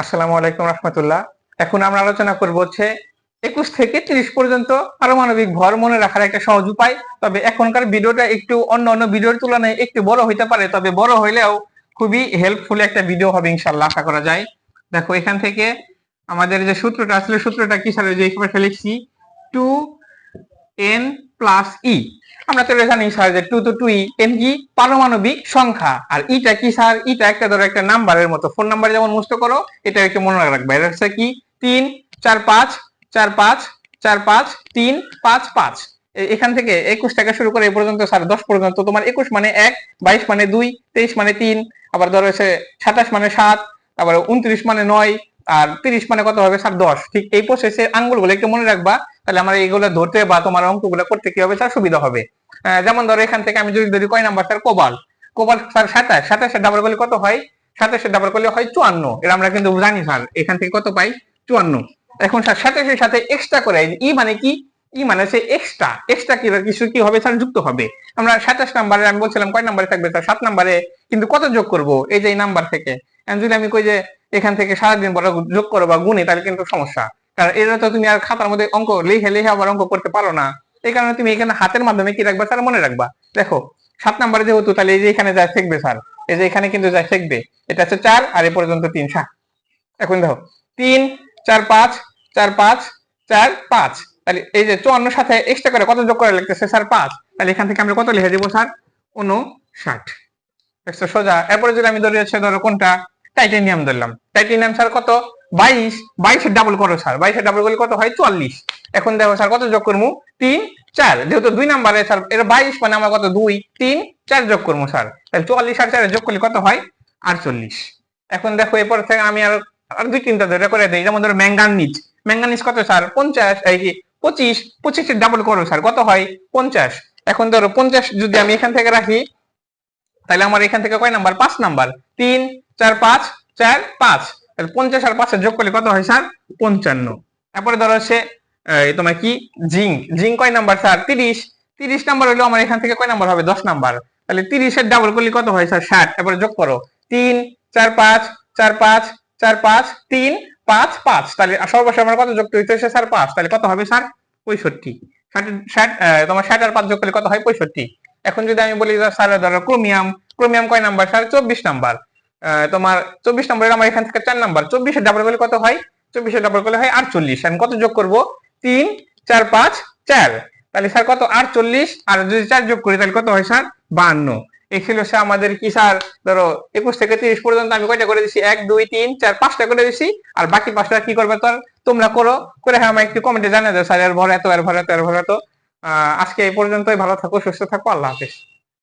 আসসালামু আলাইকুম রহমতুল্লাহ। এখন আমরা আলোচনা করব হচ্ছে একুশ থেকে তিরিশ পর্যন্ত পারমাণবিক ভর মনে রাখার একটা সহজ উপায়। তবে এখনকার ভিডিওটা একটু অন্য অন্য ভিডিওর তুলনায় একটু বড় হইতে পারে, তবে বড় হইলেও খুবই হেল্পফুল একটা ভিডিও হবে ইনশাল্লাহ আশা করা যায়। দেখো, এখান থেকে আমাদের যে সূত্রটা আসলে সূত্রটা কি স্যার? যে এখানে লিখছি টু এন প্লাস ই আমরা তো জানি স্যার যে টু টু ই এন কি পারমাণবিক সংখ্যা। আর ইটা কি স্যার? ইটা একটা ধরো একটা নাম্বারের মতো। ফোন নাম্বার যেমন মুস্ত করো এটা একটু মনে রাখবে। এটা হচ্ছে কি? তিন, চার, পাঁচ চার পাঁচ চার, পাঁচ, তিন, পাঁচ পাঁচ। এখান থেকে একুশ থেকে শুরু করে এই পর্যন্ত স্যার, দশ পর্যন্ত। তোমার একুশ মানে এক, বাইশ মানে দুই, তেইশ মানে তিন, আবার ধরো হচ্ছে সাতাশ মানে সাত তারপরে উনত্রিশ মানে নয় আর তিরিশ মানে কত হবে? স্যার, দশ। ঠিক এই প্রসেসের আঙ্গুলগুলো একটু মনে রাখবা। তাহলে আমরা এইগুলো ধরতে বা তোমার অঙ্কগুলো করতে কি হবে? স্যার, সুবিধা হবে। যেমন ধরো এখান থেকে আমি যদি ধরি, কয় নাম্বার স্যার? কোবাল। কোবাল, স্যার, সাতাশ। সাতাশের ডাবল করলে কত হয়? সাতাশের ডাবল করলে হয় চুয়ান্ন। এটা আমরা কিন্তু জানি, স্যার। এখান থেকে কত পাই? চুয়ান্ন। এখন স্যার, সাতাশের সাথে এক্সট্রা করে, ই মানে কি? ই মানে সে এক্সট্রা এক্সট্রা কি, কিছু কি হবে? স্যার, যুক্ত হবে। আমরা সাতাশ নাম্বারে, আমি বলছিলাম, কয় নাম্বারে থাকবে? স্যার, সাত নাম্বারে। কিন্তু কত যোগ করব? এই যে নাম্বার থেকে। যদি আমি কই যে এখান থেকে সারাদিন বড় যোগ করো বা গুণে তাহলে কিন্তু সমস্যা। কারণ এটা তো তুমি আর খাতার মধ্যে অঙ্ক লিখে লিখে আবার অঙ্ক করতে পারো না। এই কারণে তুমি এখানে হাতের মাধ্যমে কি রাখবা স্যার? মনে রাখবা। দেখো, সাত নাম্বারে যেহেতু, তাহলে এই যে এখানে যা থাকবে স্যার, এই যে এখানে কিন্তু যা থাকবে এটা হচ্ছে চার আর এ পর্যন্ত তিন, সাত। এখন দেখো, তিন, চার, পাঁচ চার পাঁচ চার, পাঁচ। তাহলে এই যে চুয়ান্ন সাথে এক্সট্রা করে কত যোগ করে লিখতেছে স্যার? পাঁচ। তাহলে এখান থেকে আমরা কত লিখে দেবো স্যার? উনষাট একশো সোজা। এরপরে যদি আমি ধরে হচ্ছে, ধরো কোনটা? টাইটেনিয়াম ধরলাম। টাইটেনিয়াম স্যার কত? বাইশ। বাইশের ডাবল করো স্যার বাইশের ডাবল করলে কত হয়? চুয়াল্লিশ। এখন দেখো স্যার কত যোগ করব? তিন, চার। যেহেতু দুই নাম্বারে স্যার এটা বাইশ মানে আমার কত? দুই, তিন, চার যোগ করব স্যার তাহলে চুয়াল্লিশ আর চারে যোগ করলে কত হয়? আটচল্লিশ। এখন দেখো এরপর থেকে আমি আর আর দুই তিনটা ধরে করে দিই। যেমন ধরো ম্যাঙ্গানিজ ম্যাঙ্গানিজ কত স্যার পঞ্চাশ। এই কি পঁচিশ। পঁচিশের ডাবল করো স্যার কত হয়? পঞ্চাশ। এখন ধরো পঞ্চাশ যদি আমি এখান থেকে রাখি, তাহলে আমার এখান থেকে কয় নাম্বার পাঁচ নাম্বার তিন, চার, পাঁচ চার, পাঁচ। পঞ্চাশ আর পাঁচের যোগ করলে কত হয় স্যার? পঞ্চান্ন। তারপরে ধরো এই তোমার কি? জিঙ্ক। জিঙ্ক কয় নাম্বার স্যার? তিরিশ। তিরিশ নাম্বার হলো আমার এখান থেকে কয় নাম্বার হবে? দশ নাম্বার। তাহলে তিরিশের ডাবল করলে কত হয় স্যার? ষাট। তারপরে যোগ করো। তিন, চার, পাঁচ চার পাঁচ চার, পাঁচ, তিন, পাঁচ পাঁচ। তাহলে সর্বশেষ আমার কত যোগ হইতে হচ্ছে স্যার? পাঁচ। তাহলে কত হবে স্যার? পঁয়ষট্টি। ষাট তোমার ষাট আর পাঁচ যোগ করলে কত হয়? পঁয়ষট্টি। এখন যদি আমি বলি স্যার, ধরো ক্রোমিয়াম। ক্রোমিয়াম কয় নাম্বার স্যার? চব্বিশ নাম্বার। তোমার চব্বিশ নাম্বারের আমার এখান থেকে চার নাম্বার চব্বিশের ডাবল করলে কত হয়? চব্বিশের ডাবল করলে হয় আটচল্লিশ। আমি কত যোগ করব? তিন, চার, পাঁচ, চার। তাহলে স্যার কত? আটচল্লিশ। আর যদি চার যোগ করি, তাহলে কত হয় স্যার? বাহান্ন স্যার আমাদের কি স্যার? ধরো একুশ থেকে তিরিশ পর্যন্ত আমি কয়টা করে দিছি? এক, দুই, তিন, চার, পাঁচটা করে দিছি। আর বাকি পাঁচটা কি করবে তোর? তোমরা করো। করে হ্যাঁ আমার একটু কমেন্টে জানিয়ে দাও স্যার, এর ভর এত, এর ভর এত, এর ভর এত। আজকে এই পর্যন্তই। ভালো থাকো, সুস্থ থাকো। আল্লাহ হাফিজ।